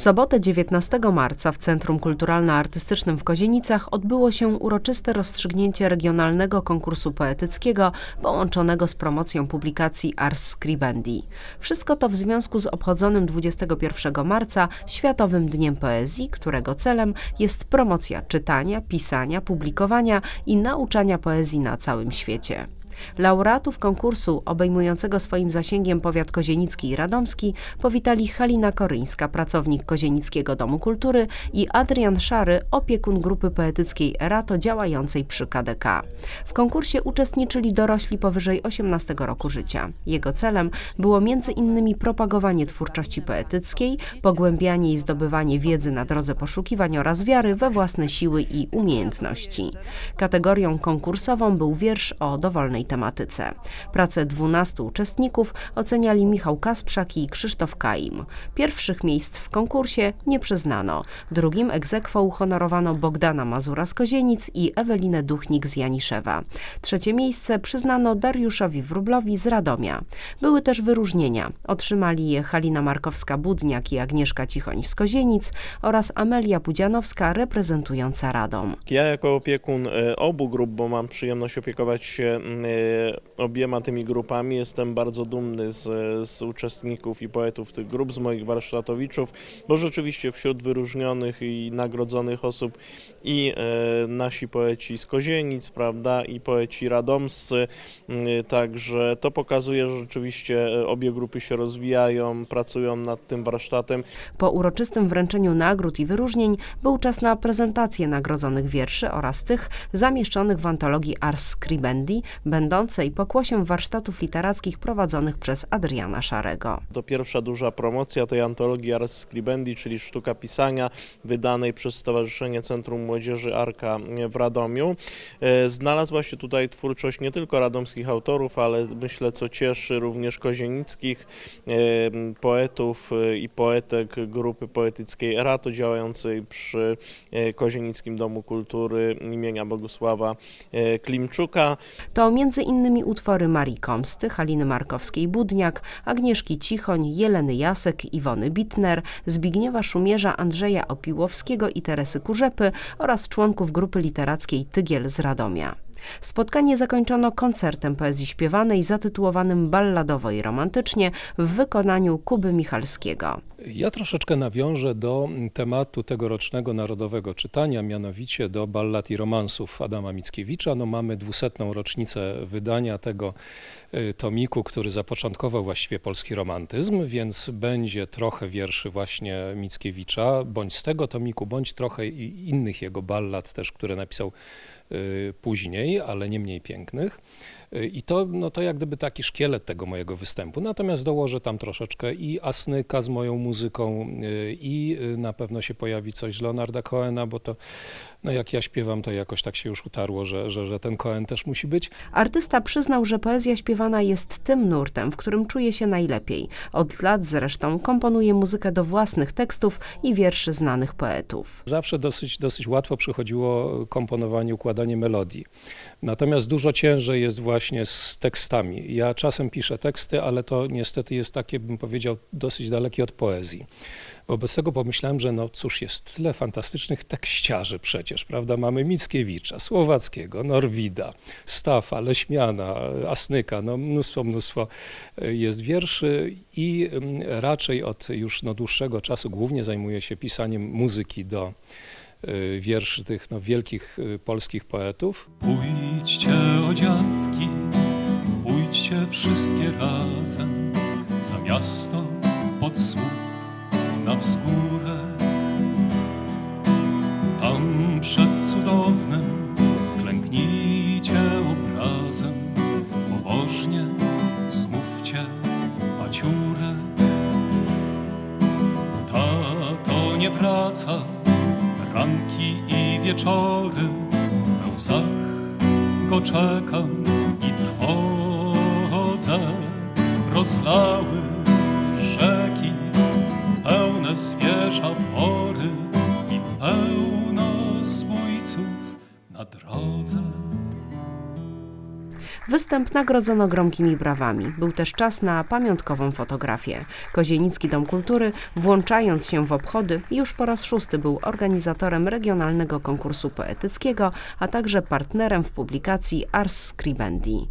sobotę 19 marca w Centrum Kulturalno-Artystycznym w Kozienicach odbyło się uroczyste rozstrzygnięcie regionalnego konkursu poetyckiego połączonego z promocją publikacji Ars Scribendi. Wszystko to w związku z obchodzonym 21 marca Światowym Dniem Poezji, którego celem jest promocja czytania, pisania, publikowania i nauczania poezji na całym świecie. Laureatów konkursu obejmującego swoim zasięgiem powiat kozienicki i radomski powitali Halina Koryńska, pracownik Kozienickiego Domu Kultury i Adrian Szary, opiekun grupy poetyckiej Erato działającej przy KDK. W konkursie uczestniczyli dorośli powyżej 18 roku życia. Jego celem było między innymi propagowanie twórczości poetyckiej, pogłębianie i zdobywanie wiedzy na drodze poszukiwań oraz wiary we własne siły i umiejętności. Kategorią konkursową był wiersz o dowolnej tematyce. Pracę 12 uczestników oceniali Michał Kasprzak i Krzysztof Kaim. Pierwszych miejsc w konkursie nie przyznano. Drugim egzekwo uhonorowano Bogdana Mazura z Kozienic i Ewelinę Duchnik z Janiszewa. Trzecie miejsce przyznano Dariuszowi Wróblowi z Radomia. Były też wyróżnienia. Otrzymali je Halina Markowska-Budniak i Agnieszka Cichoń z Kozienic oraz Amelia Pudzianowska reprezentująca Radom. Ja jako opiekun e, obu grup, bo mam przyjemność opiekować się obiema tymi grupami, jestem bardzo dumny z, z uczestników i poetów tych grup, z moich warsztatowiczów, bo rzeczywiście wśród wyróżnionych i nagrodzonych osób i e, nasi poeci z Kozienic, prawda, i poeci radomscy, mm, także to pokazuje, że rzeczywiście e, obie grupy się rozwijają, pracują nad tym warsztatem. Po uroczystym wręczeniu nagród i wyróżnień był czas na prezentację nagrodzonych wierszy oraz tych zamieszczonych w antologii Ars Scribendi, będącej pokłosiem warsztatów literackich prowadzonych przez Adriana Szarego. To pierwsza duża promocja tej antologii Ars Scribendi, czyli sztuka pisania, wydanej przez Stowarzyszenie Centrum Młodzieży Arka w Radomiu. E, Znalazła się tutaj twórczość nie tylko radomskich autorów, ale myślę, co cieszy również kozienickich e, poetów e, i poetek grupy poetyckiej Erato działającej przy Kozienickim Domu Kultury imienia Bogusława Klimczuka. To między innymi utwory Marii Komsty, Haliny Markowskiej-Budniak, Agnieszki Cichoń, Jeleny Jasek, Iwony Bitner, Zbigniewa Szumierza, Andrzeja Opiłowskiego i Teresy Kurzepy oraz członków grupy literackiej Tygiel z Radomia. Spotkanie zakończono koncertem poezji śpiewanej zatytułowanym balladowo i romantycznie w wykonaniu Kuby Michalskiego. Ja troszeczkę nawiążę do tematu tegorocznego narodowego czytania, mianowicie do ballad i romansów Adama Mickiewicza. No, mamy dwusetną rocznicę wydania tego tomiku, który zapoczątkował właściwie polski romantyzm, więc będzie trochę wierszy właśnie Mickiewicza, bądź z tego tomiku, bądź trochę innych jego ballad też, które napisał y, później, ale nie mniej pięknych. Y, I to, no to jak gdyby taki szkielet tego mojego występu. Natomiast dołożę tam troszeczkę i Asnyka z moją muzyką y, i y, na pewno się pojawi coś z Leonarda Cohena, bo to, no jak ja śpiewam, to jakoś tak się już utarło, że, że, że ten Cohen też musi być. Artysta przyznał, że poezja jest tym nurtem, w którym czuje się najlepiej. Od lat zresztą komponuje muzykę do własnych tekstów i wierszy znanych poetów. Zawsze dosyć, dosyć łatwo przychodziło komponowanie, układanie melodii. Natomiast dużo ciężej jest właśnie z tekstami. Ja czasem piszę teksty, ale to niestety jest takie, bym powiedział, dosyć dalekie od poezji. Wobec tego pomyślałem, że no cóż, jest tyle fantastycznych tekściarzy przecież, prawda? Mamy Mickiewicza, Słowackiego, Norwida, Stafa, Leśmiana, Asnyka, no mnóstwo, mnóstwo jest wierszy i mm, raczej od już no, dłuższego czasu głównie zajmuję się pisaniem muzyki do y, wierszy tych no, wielkich y, polskich poetów. Pójdźcie o dziadki, pójdźcie wszystkie razem za miasto pod słup na wzgórę. Tam przed cudownym klęknijcie obrazem, pobożnie zmówcie maciurę. Tato nie wraca, ranki i wieczory, we łzach go czekam i trwodze rozlały pełne zwierza pory i pełno zbójców na drodze. Występ nagrodzono gromkimi brawami. Był też czas na pamiątkową fotografię. Kozienicki Dom Kultury, włączając się w obchody, już po raz szósty był organizatorem regionalnego konkursu poetyckiego, a także partnerem w publikacji Ars Scribendi.